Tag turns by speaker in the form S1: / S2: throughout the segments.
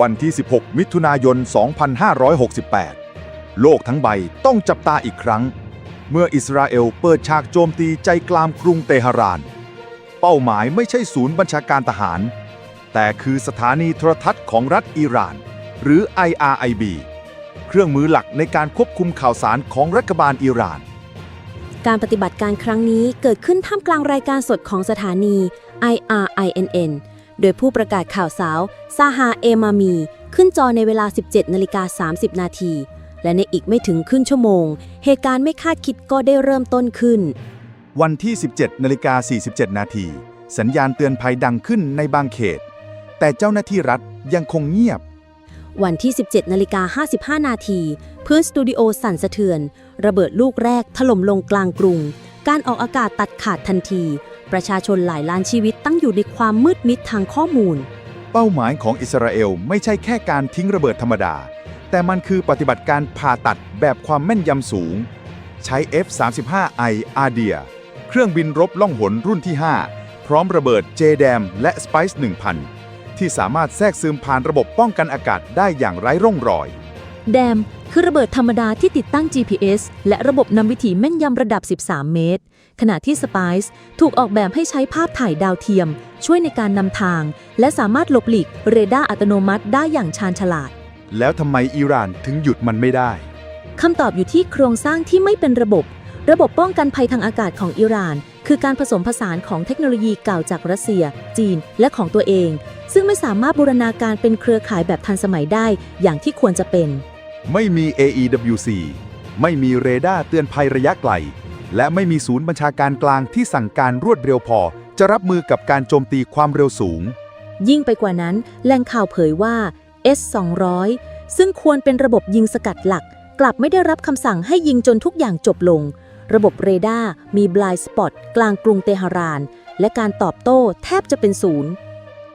S1: วันที่ 16 มิถุนายน 2568 โลกทั้งใบต้องจับตาอีกครั้ง เมื่ออิสราเอลเปิดฉากโจมตีใจกลางกรุงเตหะราน เป้าหมายไม่ใช่ศูนย์บัญชาการทหาร แต่คือสถานีโทรทัศน์ของรัฐอิหร่าน หรือ IRIB เครื่องมือหลักในการควบคุมข่าวสารของรัฐบาลอิหร่าน
S2: การปฏิบัติการครั้งนี้เกิดขึ้นท่ามกลางรายการสดของสถานี IRINN โดยผู้ประกาศข่าวสาวซาฮาเอมามี ขึ้นจอในเวลา 17นาฬิกา30 นาที และในอีกไม่ถึงครึ่งชั่วโมง เหตุการณ์ไม่คาดคิดก็ได้เริ่มต้นขึ้น
S1: วันที่ 17นาฬิกา47 นาที สัญญาณเตือนภัยดังขึ้นในบางเขต แต่เจ้าหน้าที่รัฐยังคงเงียบ
S2: วันที่ 17นาฬิกา55 นาทีพื้นสตูดิโอสั่นสะเทือน ระเบิดลูกแรกถล่มลงกลางกรุง การออกอากาศตัดขาดทันที ประชาชนหลายล้านชีวิตตั้งอยู่ในความมืดมิดทางข้อมูล
S1: เป้าหมายของอิสราเอลไม่ใช่แค่การทิ้งระเบิดธรรมดา แต่มันคือปฏิบัติการผ่าตัดแบบความแม่นยำสูง ใช้ F-35I a r d e a เครื่องบินรบล่องหนรุ่นที่ 5 พร้อมระเบิด JDAM และ Spice 1000 ที่สามารถแทรกซึมผ่านระบบป้องกันอากาศได้อย่างไร้ร่องรอย
S3: แดมคือระเบิดธรรมดาที่ติดตั้ง GPS และระบบนำวิถีแม่นยำระดับ 13 เมตร ขณะที่ Spice ถูกออกแบบให้ใช้ภาพถ่ายดาวเทียม ช่วยในการนำทาง และสามารถหลบหลีกเรดาร์อัตโนมัติได้อย่างชาญฉลาด
S1: แล้วทำไมอิหร่านถึงหยุดมันไม่ได้
S3: คำตอบอยู่ที่โครงสร้างที่ไม่เป็นระบบ ระบบป้องกันภัยทางอากาศของอิหร่าน คือการผสมผสานของเทคโนโลยีเก่าจากรัสเซีย จีน และของตัวเอง ซึ่งไม่สามารถบูรณาการเป็นเครือข่ายแบบทันสมัยได้อย่างที่ควรจะเป็น
S1: ไม่มี AEWC ไม่มีเรดาร์เตือนภัยระยะไกล และไม่มีศูนย์บัญชาการกลางที่สั่งการรวดเร็วพอ จะรับมือกับการโจมตีความเร็วสูง
S3: ยิ่งไปกว่านั้นแหล่งข่าวเผยว่า S-200 ซึ่งควรเป็นระบบยิงสกัดหลัก กลับไม่ได้รับคำสั่งให้ยิงจนทุกอย่างจบลง ระบบเรดาร์มี blind spot กลางกรุงเตหะราน และการตอบโต้แทบจะเป็นศูนย์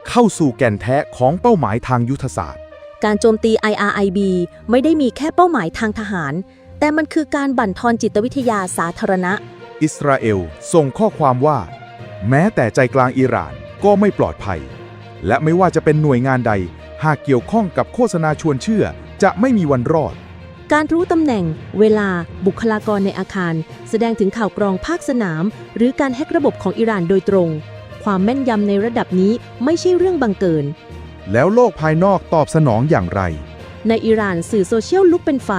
S1: เข้าสู่แก่นแท้ของเป้าหมายทางยุทธศาสตร์
S3: การโจมตี IRIB ไม่ได้มีแค่เป้าหมายทางทหาร แต่มันคือการบั่นทอนจิตวิทยาสาธารณะ
S1: อิสราเอลส่งข้อความว่า แม้แต่ใจกลางอิหร่านก็ไม่ปลอดภัย และไม่ว่าจะเป็นหน่วยงานใด หากเกี่ยวข้องกับโฆษณาชวนเชื่อจะไม่มีวันรอด
S3: การรู้ตำแหน่ง เวลา บุคลากรในอาคาร แสดงถึงข่าวกรองภาคสนาม หรือการแฮกระบบของอิหร่านโดยตรง ความแม่นยำในระดับนี้ไม่ใช่เรื่องบังเกิน
S1: แล้วโลกภายนอกตอบสนองอย่างไร
S3: ในอิหร่านสื่อโซเชียลลุกเป็นไฟ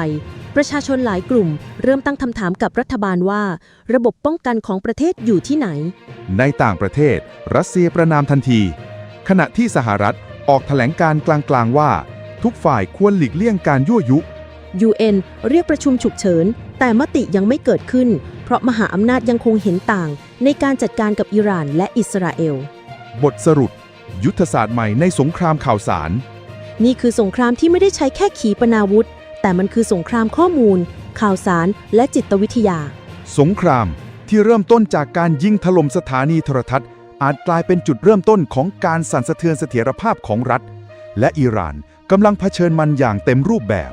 S3: ประชาชนหลายกลุ่ม เริ่มตั้งคำถามกับรัฐบาลว่า ระบบป้องกันของประเทศอยู่ที่ไหน
S1: ในต่างประเทศ รัสเซียประนามทันที ขณะที่สหรัฐออกแถลงการกลางๆว่า ทุกฝ่ายควรหลีกเลี่ยงการยั่วยุ
S3: UN เรียกประชุมฉุกเฉิน แต่มติยังไม่เกิดขึ้น เพราะมหาอำนาจยังคงเห็นต่าง ในการจัดการกับอิหร่านและอิสราเอล
S1: บทสรุป ยุทธศาสตร์ใหม่ในสงครามข่าวสาร
S3: นี่คือสงครามที่ไม่ได้ใช้แค่ขีปนาวุธ แต่มันคือสงครามข้อมูล ข่าวสาร และจิตวิทยา
S1: สงครามที่เริ่มต้นจากการยิงถล่มสถานีโทรทัศน์ อาจกลายเป็นจุดเริ่มต้นของการสั่นสะเทือนเสถียรภาพของรัฐ และอิหร่านกำลังเผชิญมันอย่างเต็มรูปแบบ